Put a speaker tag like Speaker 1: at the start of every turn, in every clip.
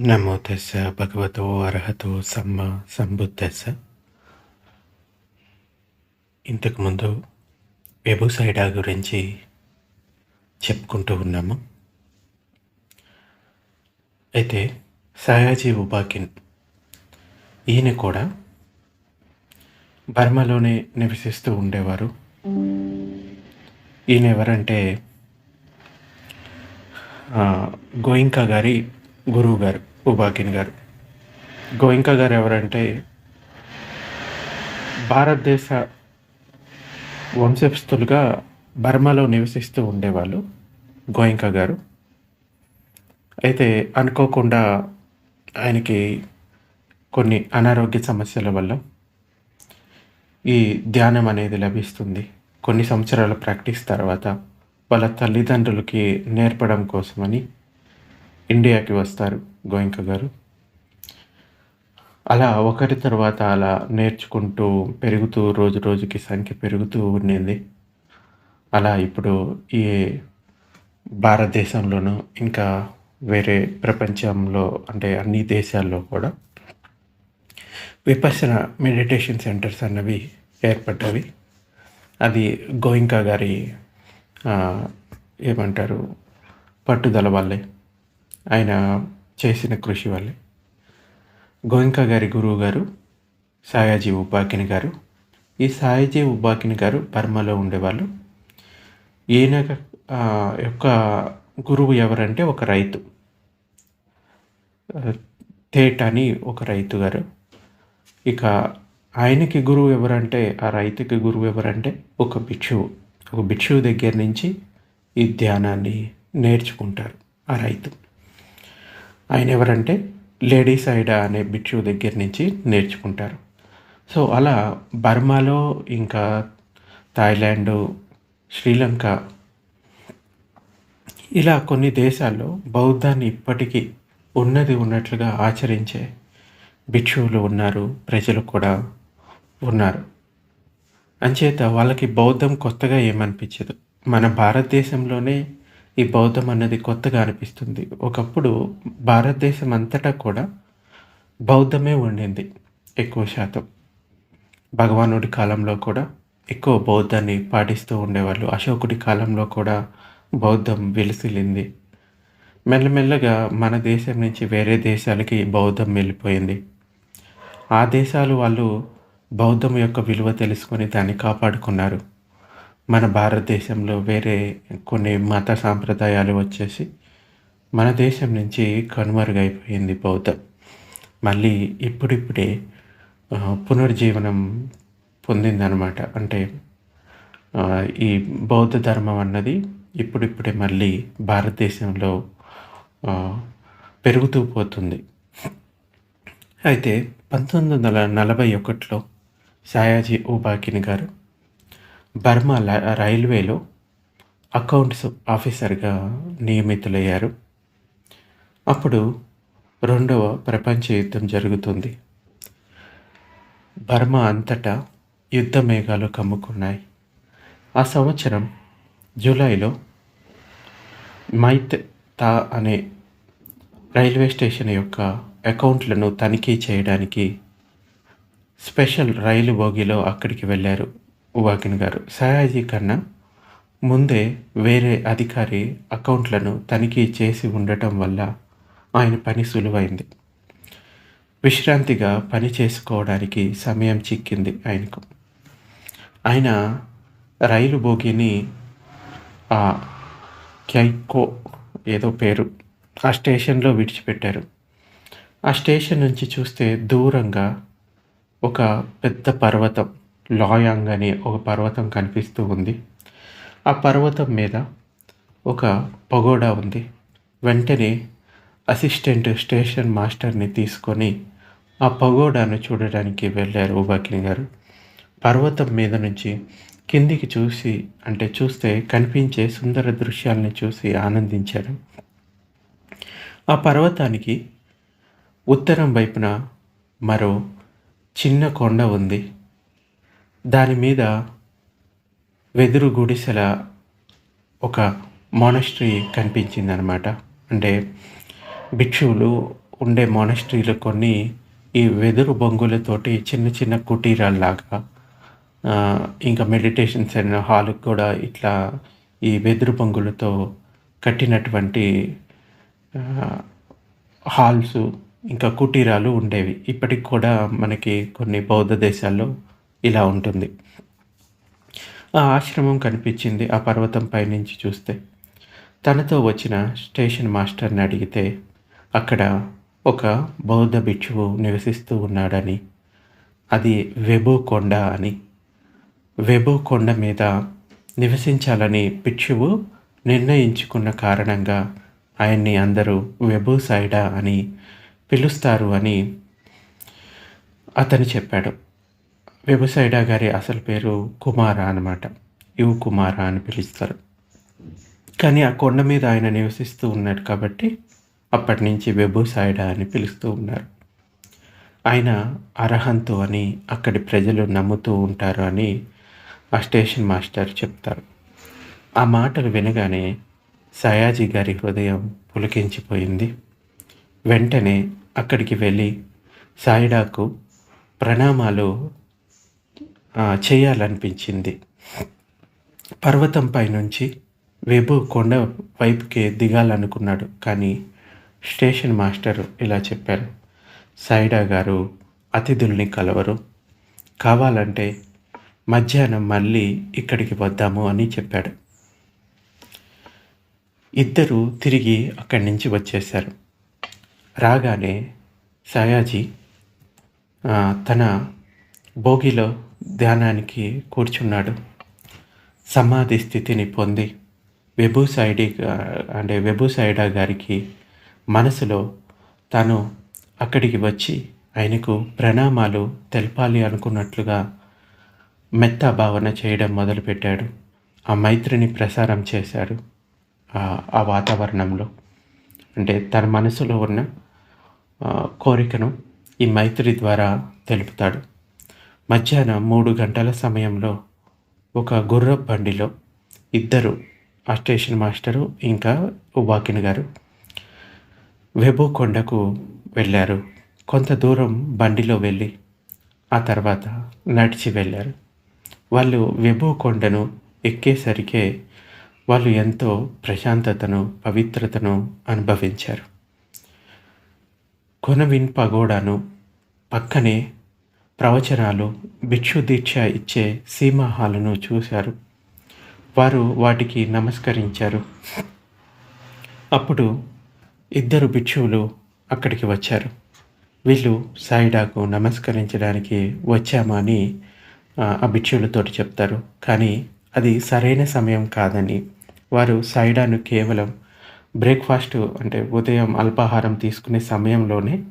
Speaker 1: నమో తెస్స భగవతో అర్హతో సమ్మ సంబుద్ధస్స ఇంతకుముందు వెబుసైడా గురించి చెప్పుకుంటూ ఉన్నాము. అయితే సాయాజీ ఉబాకిన్ ఈయన కూడా బర్మాలోనే నివసిస్తూ ఉండేవారు. ఈయన ఎవరంటే గోయింకా గారి గురువు గారు ఉబాకిన్ గారు. గోయింక గారు ఎవరంటే భారతదేశ వంశస్థులుగా బర్మాలో నివసిస్తూ ఉండేవాళ్ళు గోయింక గారు. అయితే అనుకోకుండా ఆయనకి కొన్ని అనారోగ్య సమస్యల వల్ల ఈ ధ్యానం అనేది లభిస్తుంది. కొన్ని సంవత్సరాల ప్రాక్టీస్ తర్వాత వాళ్ళ తల్లిదండ్రులకి నేర్పడం కోసమని ఇండియాకి వస్తారు గోయింక గారు. అలా ఒకరి తర్వాత అలా నేర్చుకుంటూ పెరుగుతూ రోజు రోజుకి సంఖ్య పెరుగుతూ ఉండింది. అలా ఇప్పుడు ఈ భారతదేశంలోనూ ఇంకా వేరే ప్రపంచంలో అంటే అన్ని దేశాల్లో కూడా విపర్శన మెడిటేషన్ సెంటర్స్ అన్నవి ఏర్పడ్డవి. అది గోయింకా గారి ఏమంటారు పట్టుదల వల్లే. ఆయన చేసిన కృషి వల్లే. గోయింక గారి గురువు గారు సాయాజీ ఉపాకిని గారు ఈ సాయాజీ ఉబ్బాకిని గారు బర్మాలో ఉండేవాళ్ళు. ఈయన యొక్క గురువు ఎవరంటే ఒక రైతు. తేట తేట్ అని ఒక రైతు గారు. ఇక ఆయనకి గురువు ఎవరంటే ఆ రైతుకి గురువు ఎవరంటే ఒక భిక్షువు. ఒక భిక్షువు దగ్గర నుంచి ఈ ధ్యానాన్ని నేర్చుకుంటారు ఆ రైతు. ఆయన ఎవరంటే లేడీ సైడా అనే బిచ్చు దగ్గర నుంచి నేర్చుకుంటారు. సో అలా బర్మాలో ఇంకా థాయిలాండ్ శ్రీలంక ఇలా కొన్ని దేశాల్లో బౌద్ధాన్ని ఇప్పటికీ ఉన్నది ఉన్నట్లుగా ఆచరించే భిక్షువులు ఉన్నారు ప్రజలు కూడా ఉన్నారు. అంచేత వాళ్ళకి బౌద్ధం కొత్తగా ఏమనిపించదు. మన భారతదేశంలోనే ఈ బౌద్ధం అన్నది కొత్తగా అనిపిస్తుంది. ఒకప్పుడు భారతదేశం అంతటా కూడా బౌద్ధమే ఉండింది ఎక్కువ శాతం. భగవానుడి కాలంలో కూడా ఎక్కువ బౌద్ధాన్ని పాటిస్తూ ఉండేవాళ్ళు. అశోకుడి కాలంలో కూడా బౌద్ధం వెలిసిల్లింది. మెల్లమెల్లగా మన దేశం నుంచి వేరే దేశాలకి బౌద్ధం వెళ్ళిపోయింది. ఆ దేశాలు వాళ్ళు బౌద్ధం యొక్క విలువ తెలుసుకొని దాన్ని కాపాడుకున్నారు. మన భారతదేశంలో వేరే కొన్ని మత సాంప్రదాయాలు వచ్చేసి మన దేశం నుంచి కనుమరుగైపోయింది బౌద్ధం. మళ్ళీ ఇప్పుడిప్పుడే పునర్జీవనం పొందిందనమాట. అంటే ఈ బౌద్ధ ధర్మం అన్నది ఇప్పుడిప్పుడే మళ్ళీ భారతదేశంలో పెరుగుతూ పోతుంది. అయితే పంతొమ్మిది వందల నలభై ఒకటిలో సాయాజీ ఉబాకిని గారు బర్మా రైల్వేలో అకౌంట్స్ ఆఫీసర్గా నియమితులయ్యారు. అప్పుడు రెండవ ప్రపంచ యుద్ధం జరుగుతుంది. బర్మా అంతటా యుద్ధ మేఘాలు కమ్ముకున్నాయి. ఆ సంవత్సరం జూలైలో మైత్ తా అనే రైల్వే స్టేషన్ యొక్క అకౌంట్లను తనిఖీ చేయడానికి స్పెషల్ రైలు బోగిలో అక్కడికి వెళ్ళారు. వాకిన్ గారు. సయాజీ కన్నా ముందే వేరే అధికారి అకౌంట్లను తనిఖీ చేసి ఉండటం వల్ల ఆయన పని సులువైంది. విశ్రాంతిగా పని చేసుకోవడానికి సమయం చిక్కింది ఆయనకు. ఆయన రైలు బోగిని ఆ క్యైకో ఏదో పేరు ఆ స్టేషన్లో విడిచిపెట్టారు. ఆ స్టేషన్ నుంచి చూస్తే దూరంగా ఒక పెద్ద పర్వతం లాయాంగ్ అనే ఒక పర్వతం కనిపిస్తూ ఉంది. ఆ పర్వతం మీద ఒక పగోడా ఉంది. వెంటనే అసిస్టెంట్ స్టేషన్ మాస్టర్ని తీసుకొని ఆ పగోడాను చూడడానికి వెళ్ళారు ఉబాకిని గారు. పర్వతం మీద నుంచి కిందికి చూసి అంటే చూస్తే కనిపించే సుందర దృశ్యాలను చూసి ఆనందించారు. ఆ పర్వతానికి ఉత్తరం వైపున మరో చిన్న కొండ ఉంది. దాని మీద వెదురు గుడిసెల ఒక మోనస్ట్రీ కనిపించిందనమాట అంటే భిక్షువులు ఉండే మొనస్ట్రీలు కొన్ని ఈ వెదురు బొంగులతోటి చిన్న చిన్న కుటీరాల్లాగా ఇంకా మెడిటేషన్ సెంటర్ హాల్కి కూడా ఇట్లా ఈ వెదురు బొంగులతో కట్టినటువంటి హాల్స్ ఇంకా కుటీరాలు ఉండేవి. ఇప్పటికి కూడా మనకి కొన్ని బౌద్ధ దేశాల్లో ఇలా ఉంటుంది. ఆ ఆశ్రమం కనిపించింది ఆ పర్వతం పైనుంచి చూస్తే. తనతో వచ్చిన స్టేషన్ మాస్టర్ని అడిగితే అక్కడ ఒక బౌద్ధ భిక్షువు నివసిస్తూ ఉన్నాడని. అది వెబో కొండ అని. వెబో కొండ మీద నివసించాలని భిక్షువు నిర్ణయించుకున్న కారణంగా ఆయన్ని అందరూ వెబో సైడా అని పిలుస్తారు అని అతను చెప్పాడు. వెబసైడా గారి అసలు పేరు కుమార అనమాట యువ కుమార అని పిలుస్తారు. కానీ ఆ కొండ మీద ఆయన నివసిస్తూ ఉన్నాడు కాబట్టి అప్పటి నుంచి వెబుసాయిడా అని పిలుస్తూ ఉన్నారు. ఆయన అర్హంతు అని అక్కడి ప్రజలు నమ్ముతూ ఉంటారు అని ఆ స్టేషన్ మాస్టర్ చెప్తారు. ఆ మాటలు వినగానే సయాజీ గారి హృదయం పులకించిపోయింది. వెంటనే అక్కడికి వెళ్ళి సాయిడాకు ప్రణామాలు చేయాలనిపించింది. పర్వతంపై నుంచి వెబు కొండ వైపుకి దిగాలనుకున్నాడు. కానీ స్టేషన్ మాస్టర్ ఇలా చెప్పారు. సైడా గారు అతిథుల్ని కలవరు. కావాలంటే మధ్యాహ్నం మళ్ళీ ఇక్కడికి వద్దాము అని చెప్పాడు. ఇద్దరు తిరిగి అక్కడి నుంచి వచ్చేశారు. రాగానే సయాజీ తన భోగిలో ధ్యానానికి కూర్చున్నాడు. సమాధి స్థితిని పొంది వెబుసైడి అంటే వెబుసైడా గారికి మనసులో తను అక్కడికి వచ్చి ఆయనకు ప్రణామాలు తెలపాలి అనుకున్నట్లుగా మెత్త భావన చేయడం మొదలుపెట్టాడు. ఆ మైత్రిని ప్రసారం చేశాడు ఆ- వాతావరణంలో. అంటే తన మనసులో ఉన్న కోరికను ఈ మైత్రి ద్వారా తెలుపుతాడు. మధ్యాహ్నం మూడు గంటల సమయంలో ఒక గుర్ర బండిలో ఇద్దరు ఆ స్టేషన్ మాస్టరు ఇంకా ఉబాకిన్ గారు వెబో కొండకు వెళ్ళారు. కొంత దూరం బండిలో వెళ్ళి ఆ తర్వాత నడిచి వెళ్ళారు. వాళ్ళు వెబో కొండను ఎక్కేసరికే వాళ్ళు ఎంతో ప్రశాంతతను పవిత్రతను అనుభవించారు. కొనవిన్ పగోడాను పక్కనే ప్రవచనాలు భిక్షు దీక్ష ఇచ్చే సీమాహాలను చూశారు. వారు వాటికి నమస్కరించారు. అప్పుడు ఇద్దరు భిక్షువులు అక్కడికి వచ్చారు. వీళ్ళు సాయిడాకు నమస్కరించడానికి వచ్చామా అని ఆ, ఆ భిక్షువులతోటి చెప్తారు. కానీ అది సరైన సమయం కాదని. వారు సాయిడాను కేవలం బ్రేక్ఫాస్ట్ అంటే ఉదయం అల్పాహారం తీసుకునే సమయంలోనే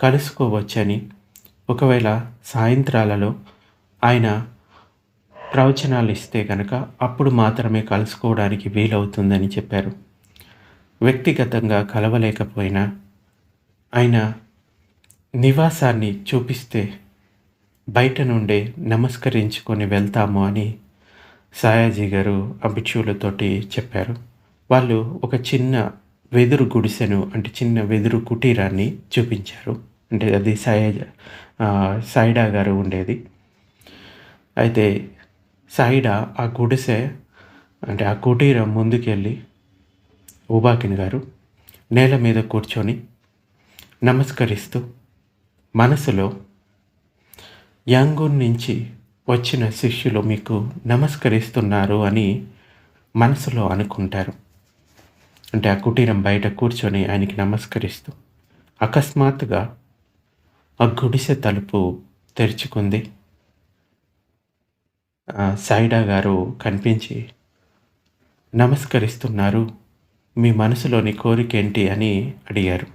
Speaker 1: కలుసుకోవచ్చని ఒకవేళ సాయంత్రాలలో ఆయన ప్రవచనాలు ఇస్తే కనుక అప్పుడు మాత్రమే కలుసుకోవడానికి వీలవుతుందని చెప్పారు. వ్యక్తిగతంగా కలవలేకపోయినా ఆయన నివాసాన్ని చూపిస్తే బయట నుండే నమస్కరించుకొని వెళ్తాము అని సాయాజీ గారు అభిక్షులతోటి చెప్పారు. వాళ్ళు ఒక చిన్న వెదురు గుడిసెను అంటే చిన్న వెదురు కుటీరాన్ని చూపించారు. అంటే అది సాయాజీ సాయిడా గారు ఉండేది. అయితే సాయిడా ఆ గుడిసె అంటే ఆ కుటీరం ముందుకెళ్ళి ఉబాకిన్ గారు నేల మీద కూర్చొని నమస్కరిస్తూ మనసులో యాంగూన్ నుంచి వచ్చిన శిష్యులు మీకు నమస్కరిస్తున్నారు అని మనసులో అనుకుంటారు. అంటే ఆ కుటీరం బయట కూర్చొని ఆయనకి నమస్కరిస్తూ అకస్మాత్తుగా ఆ గుడిసె తలుపు తెరుచుకుంది. సాయిడా గారు కనిపించి నమస్కరిస్తున్నారు. మీ మనసులోని కోరిక ఏంటి అని అడిగారు.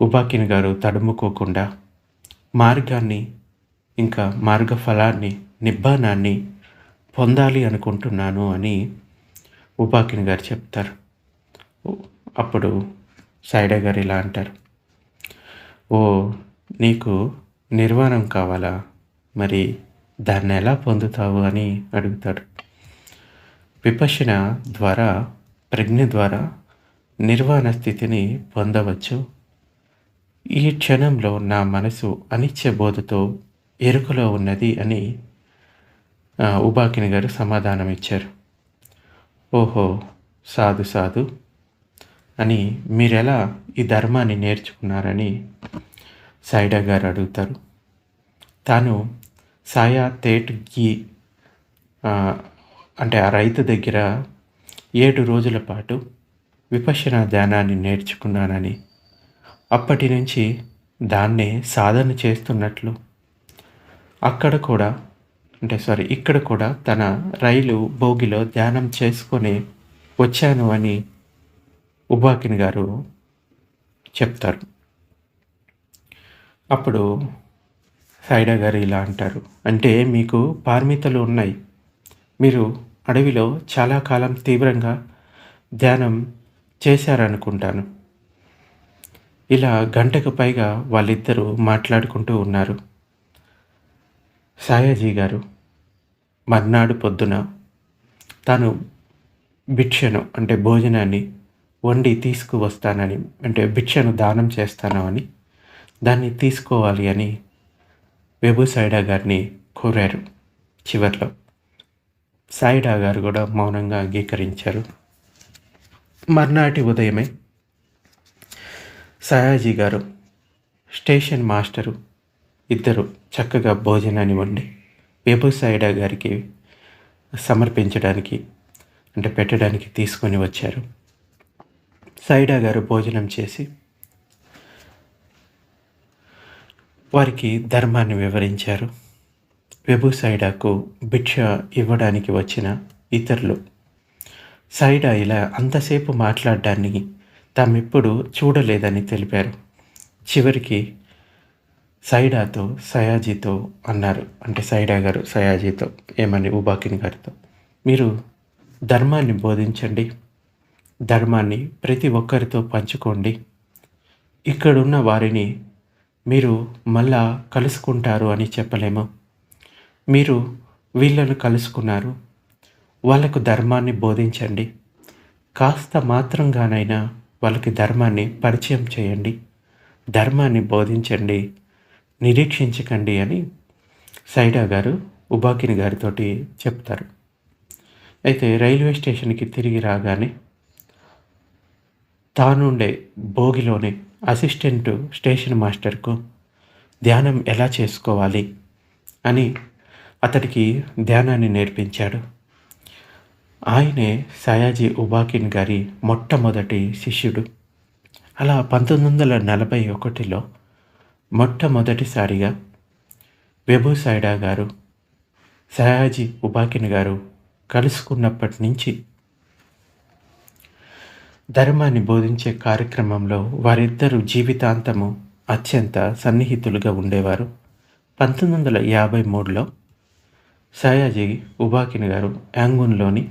Speaker 1: ఉబాకిన్ గారు తడుముకోకుండా మార్గాన్ని ఇంకా మార్గ ఫలాన్ని నిబ్బానాన్ని పొందాలి అనుకుంటున్నాను అని ఉబాకిన్ గారు చెప్తారు. అప్పుడు సాయిడా గారు ఇలా అంటారు. ఓ నీకు నిర్వాణం కావాలా? మరి దాన్ని ఎలా పొందుతావు అని అడుగుతాడు. విపశన ద్వారా ప్రజ్ఞ ద్వారా నిర్వాణ స్థితిని పొందవచ్చు. ఈ క్షణంలో నా మనసు అనిత్య బోధతో ఎరుకలో ఉన్నది అని ఉబాకిని గారు సమాధానం ఇచ్చారు ఓహో సాధు సాధు అని మీరెలా ఈ ధర్మాన్ని నేర్చుకున్నారని సాయిడా గారు అడుగుతారు. తాను సాయా తేట్ గీ అంటే ఆ రైతు దగ్గర ఏడు రోజుల పాటు విపశన ధ్యానాన్ని నేర్చుకున్నానని అప్పటి నుంచి దాన్నే సాధన చేస్తున్నట్లు. అక్కడ కూడా అంటే సారీ ఇక్కడ కూడా తన రైలు భోగిలో ధ్యానం చేసుకొని వచ్చాను అని ఉబాకిన్ గారు చెప్తారు. అప్పుడు సైడా గారు ఇలా అంటారు. అంటే మీకు పార్మితలు ఉన్నాయి. మీరు అడవిలో చాలా కాలం తీవ్రంగా ధ్యానం చేశారనుకుంటాను. ఇలా గంటకు పైగా వాళ్ళిద్దరూ మాట్లాడుకుంటూ ఉన్నారు. సాయాజీ గారు మర్నాడు పొద్దున తాను భిక్షను అంటే భోజనాన్ని వండి తీసుకువస్తానని అంటే భిక్షను దానం చేస్తాను అని దాన్ని తీసుకోవాలి అని వెబు సాయిడా గారిని కోరారు. చివర్లో సాయిడా గారు కూడా మౌనంగా అంగీకరించారు. మర్నాటి ఉదయమే సయాజీ గారు స్టేషన్ మాస్టరు ఇద్దరు చక్కగా భోజనాన్ని వండి వెబు సాయిడా గారికి సమర్పించడానికి అంటే పెట్టడానికి తీసుకొని వచ్చారు. సాయిడా గారు భోజనం చేసి వారికి ధర్మాన్ని వివరించారు. వెబు సైడాకు భిక్ష ఇవ్వడానికి వచ్చిన ఇతరులు. సైడా ఇలా అంతసేపు మాట్లాడడాన్ని తామెప్పుడు చూడలేదని తెలిపారు. చివరికి సైడాతో సయాజీతో అన్నారు. అంటే సైడా గారు సయాజీతో ఏమని ఉబాకిన్ గారితో. మీరు ధర్మాన్ని బోధించండి. ధర్మాన్ని ప్రతి ఒక్కరితో పంచుకోండి. ఇక్కడున్న వారిని మీరు మళ్ళా కలుసుకుంటారు అని చెప్పలేము? మీరు వీళ్ళను కలుసుకున్నారు. వాళ్ళకు ధర్మాన్ని బోధించండి. కాస్త మాత్రంగానైనా వాళ్ళకి ధర్మాన్ని పరిచయం చేయండి. ధర్మాన్ని బోధించండి. నిరీక్షించకండి అని సైడా గారు ఉబాకిని గారితోటి చెప్తారు. అయితే రైల్వే స్టేషన్కి తిరిగి రాగానే తానుండే భోగిలోనే అసిస్టెంట్ స్టేషన్ మాస్టర్కు ధ్యానం ఎలా చేసుకోవాలి? అని అతడికి ధ్యానాన్ని నేర్పించాడు. ఆయనే సయాజీ ఉబాకిన్ గారి మొట్టమొదటి శిష్యుడు. అలా పంతొమ్మిది వందల నలభై ఒకటిలో మొట్టమొదటిసారిగా వెబు సైడా గారు సయాజీ ఉబాకిన్ గారు కలుసుకున్నప్పటి నుంచి ధర్మాన్ని బోధించే కార్యక్రమంలో వారిద్దరూ జీవితాంతము అత్యంత సన్నిహితులుగా ఉండేవారు. పంతొమ్మిది వందల యాభై మూడులో సాయాజీ ఉబాకిన్ గారు యాంగూన్లోని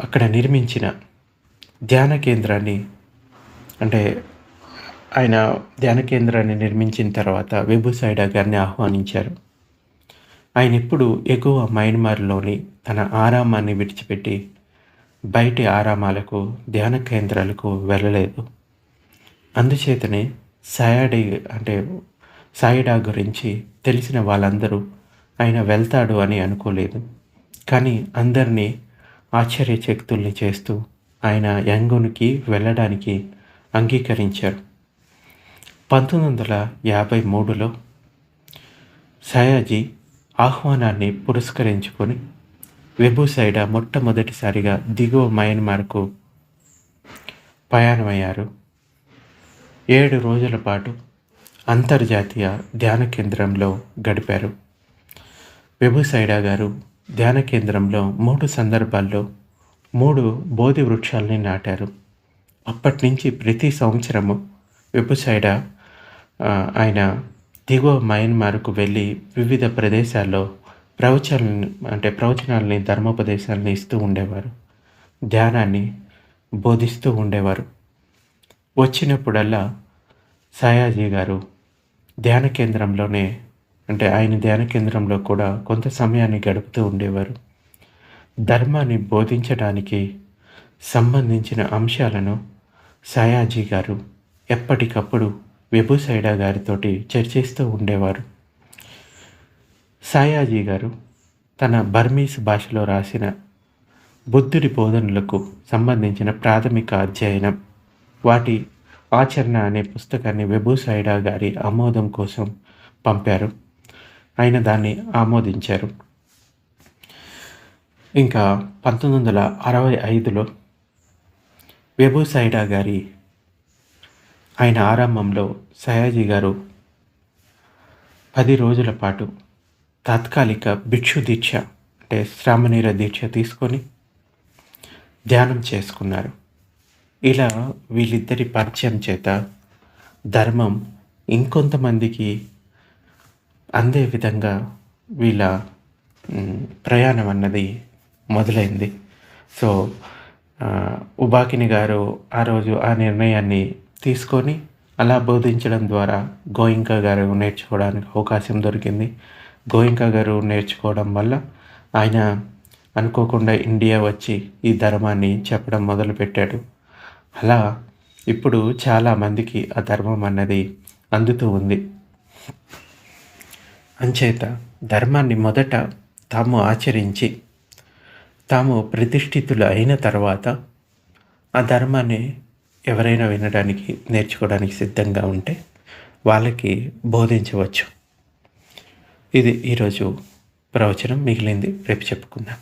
Speaker 1: అక్కడ నిర్మించిన ధ్యాన కేంద్రాన్ని అంటే ఆయన ధ్యాన కేంద్రాన్ని నిర్మించిన తర్వాత వెబు సైడా గారిని ఆహ్వానించారు. ఆయన ఇప్పుడు ఎగువ మయన్మార్లోని తన ఆరామాన్ని విడిచిపెట్టి బయటి ఆరామాలకు ధ్యాన కేంద్రాలకు వెళ్ళలేదు. అందుచేతనే సాయాడి అంటే సాయిడా గురించి తెలిసిన వాళ్ళందరూ ఆయన వెళ్తాడు అని అనుకోలేదు. కానీ అందరినీ ఆశ్చర్యచక్తుల్ని చేస్తూ ఆయన యంగూన్కి వెళ్ళడానికి అంగీకరించారు. పంతొమ్మిది వందల యాభై మూడులో సయాజీ ఆహ్వానాన్ని పురస్కరించుకొని వెబుసైడ మొట్టమొదటిసారిగా దిగువ మయన్మార్కు ప్రయాణమయ్యారు. ఏడు రోజుల పాటు అంతర్జాతీయ ధ్యాన కేంద్రంలో గడిపారు. వెబుసైడా గారు ధ్యాన కేంద్రంలో మూడు సందర్భాల్లో మూడు బోధి వృక్షాలని నాటారు. అప్పటి నుంచి ప్రతి సంవత్సరము వెబుసైడా ఆయన దిగువ మయన్మార్కు వెళ్ళి వివిధ ప్రదేశాల్లో ప్రవచనాలను అంటే ప్రవచనాలని ధర్మోపదేశాలని ఇస్తూ ఉండేవారు. ధ్యానాన్ని బోధిస్తూ ఉండేవారు. వచ్చినప్పుడల్లా సాయాజీ గారు ధ్యాన కేంద్రంలోనే అంటే ఆయన ధ్యాన కేంద్రంలో కూడా కొంత సమయాన్ని గడుపుతూ ఉండేవారు. ధర్మాన్ని బోధించడానికి సంబంధించిన అంశాలను సాయాజీ గారు ఎప్పటికప్పుడు వెబుసైడా గారితోటి చర్చిస్తూ ఉండేవారు. సాయాజీ గారు తన బర్మీస్ భాషలో రాసిన బుద్ధుడి బోధనలకు సంబంధించిన ప్రాథమిక అధ్యయనం వాటి ఆచరణ అనే పుస్తకాన్ని వెబుసైడా గారి ఆమోదం కోసం పంపారు. ఆయన దాన్ని ఆమోదించారు. ఇంకా పంతొమ్మిది వందల అరవై ఐదులో వెబుసైడా గారి ఆయన ఆరంభంలో సయాజీ గారు పది రోజుల పాటు తాత్కాలిక భిక్షు దీక్ష అంటే శ్రామనీర దీక్ష తీసుకొని ధ్యానం చేసుకున్నారు. ఇలా వీళ్ళిద్దరి పరిచయం చేత ధర్మం ఇంకొంతమందికి అందే విధంగా వీళ్ళ ప్రయాణం అన్నది మొదలైంది. సో ఉబాకిని గారు ఆ రోజు ఆ నిర్ణయాన్ని తీసుకొని అలా బోధించడం ద్వారా గోయింకా గారు నేర్చుకోవడానికి అవకాశం దొరికింది. గోయింకా గారు నేర్చుకోవడం వల్ల ఆయన అనుకోకుండా ఇండియా వచ్చి ఈ ధర్మాన్ని చెప్పడం మొదలుపెట్టాడు. అలా ఇప్పుడు చాలామందికి ఆ ధర్మం అన్నది అందుతూ ఉంది. అంచేత ధర్మాన్ని మొదట తాము ఆచరించి తాము ప్రతిష్ఠితులు అయిన తర్వాత ఆ ధర్మాన్ని ఎవరైనా వినడానికి నేర్చుకోవడానికి సిద్ధంగా ఉంటే వాళ్ళకి బోధించవచ్చు. ఇది ఈరోజు ప్రవచనం మిగిలింది. రేపు చెప్పుకుందాం.